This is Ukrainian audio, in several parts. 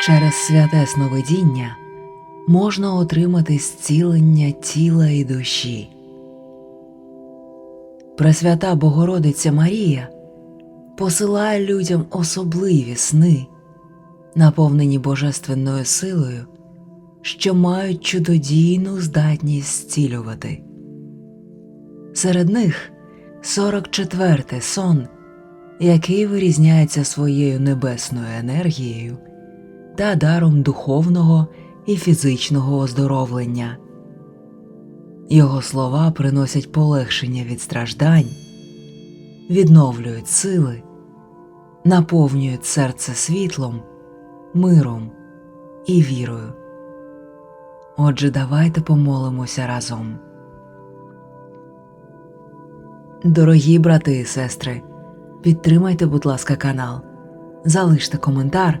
Через святе сновидіння можна отримати зцілення тіла і душі. Пресвята Богородиця Марія посилає людям особливі сни, наповнені божественною силою, що мають чудодійну здатність зцілювати. Серед них 44-й сон, який вирізняється своєю небесною енергією та даром духовного і фізичного оздоровлення. Його слова приносять полегшення від страждань, відновлюють сили, наповнюють серце світлом, миром і вірою. Отже, давайте помолимося разом. Дорогі брати і сестри, підтримайте, будь ласка, канал, залиште коментар,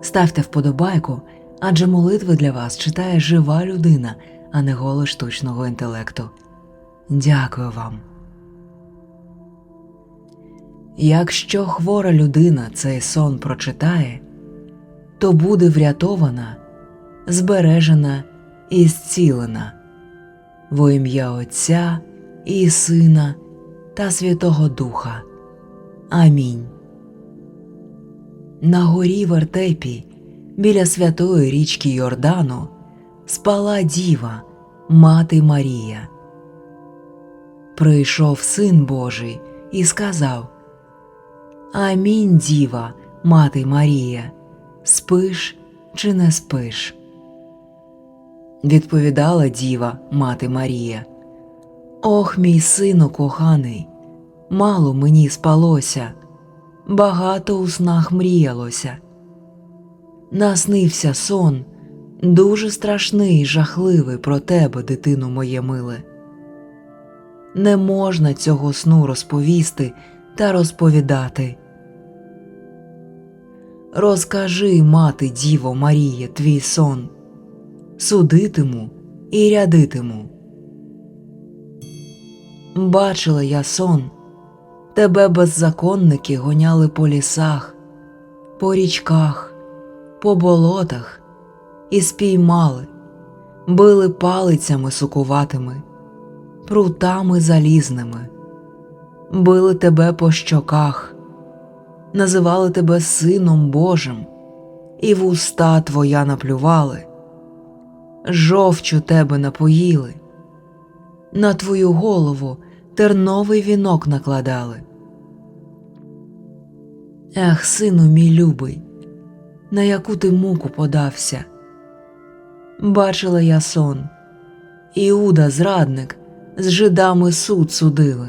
ставте вподобайку, адже молитви для вас читає жива людина, а не голос штучного інтелекту. Дякую вам. Якщо хвора людина цей сон прочитає, то буде врятована, збережена і зцілена во ім'я Отця і Сина та Святого Духа. Амінь. На горі вертепі біля святої річки Йордану спала діва, мати Марія. Прийшов син Божий і сказав Амінь, діва, мати Марія, спиш чи не спиш? Відповідала діва, мати Марія. Ох, мій сину коханий, мало мені спалося, багато у снах мріялося. Наснився сон, дуже страшний, й жахливий про тебе, дитину моє миле. Не можна цього сну розповісти та розповідати. Розкажи, мати Діво Маріє, твій сон, судитиму і рядитиму. Бачила я сон, тебе беззаконники гоняли по лісах, по річках, по болотах і спіймали, били палицями сукуватими, прутами залізними, били тебе по щоках, називали тебе Сином Божим, і в уста твоя наплювали, жовчу тебе напоїли, на твою голову терновий вінок накладали. Ех, сину мій любий, на яку ти муку подався. Бачила я сон, Іуда зрадник з жидами суд судили.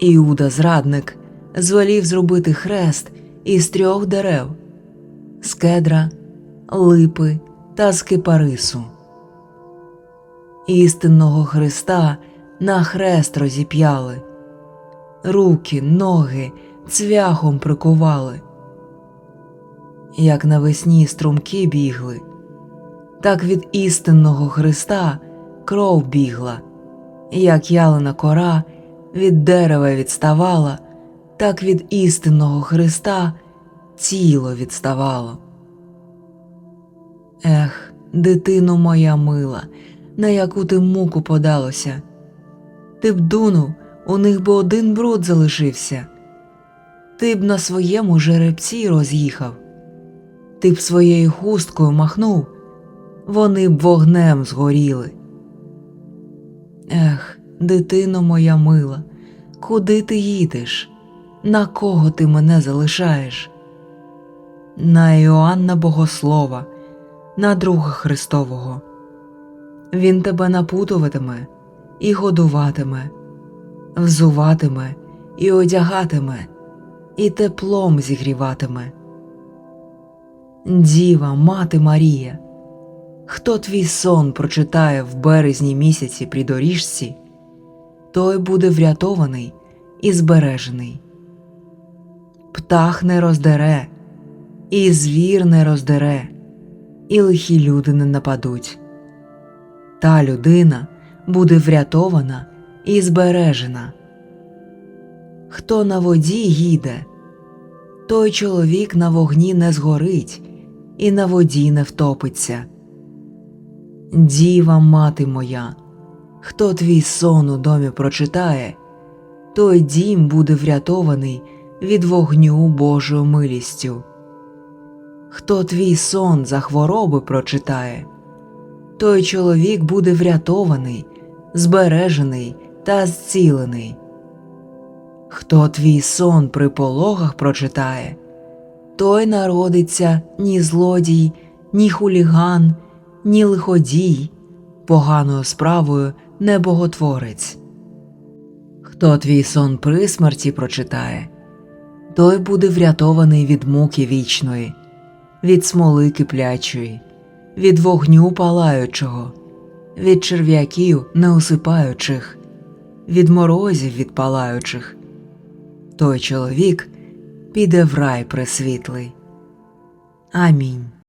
Іуда зрадник звелів зробити хрест із трьох дерев з кедра, липи та з кипарису. Істинного Христа на хрест розіп'яли, руки, ноги цвяхом прикували. Як навесні струмки бігли, так від істинного Христа кров бігла, як ялина кора від дерева відставала, так від істинного Христа тіло відставало. Ех, дитино моя мила, на яку ти муку подалося. Ти б дунув, у них би один бруд залишився. Ти б на своєму жеребці роз'їхав, ти б своєю хусткою махнув, вони б вогнем згоріли. Ех, дитино моя мила, куди ти їдеш? На кого ти мене залишаєш? На Іоанна Богослова, на Друга Христового. Він тебе напутуватиме і годуватиме, взуватиме і одягатиме, і теплом зігріватиме. Діва, мати Марія, хто твій сон прочитає в березні місяці при доріжці, той буде врятований і збережений. Птах не роздере, і звір не роздере, і лихі люди не нападуть. Та людина буде врятована і збережена. Хто на воді їде, той чоловік на вогні не згорить і на воді не втопиться. Діва, мати моя, хто твій сон у домі прочитає, той дім буде врятований від вогню Божою милістю. Хто твій сон за хвороби прочитає, той чоловік буде врятований, збережений та зцілений. Хто твій сон при пологах прочитає, той народиться ні злодій, ні хуліган, ні лиходій, поганою справою не боготворець. Хто твій сон при смерті прочитає, той буде врятований від муки вічної, від смоли киплячої, від вогню палаючого, від черв'яків неусипаючих, від морозів відпалаючих. Той чоловік піде в рай пресвітлий. Амінь.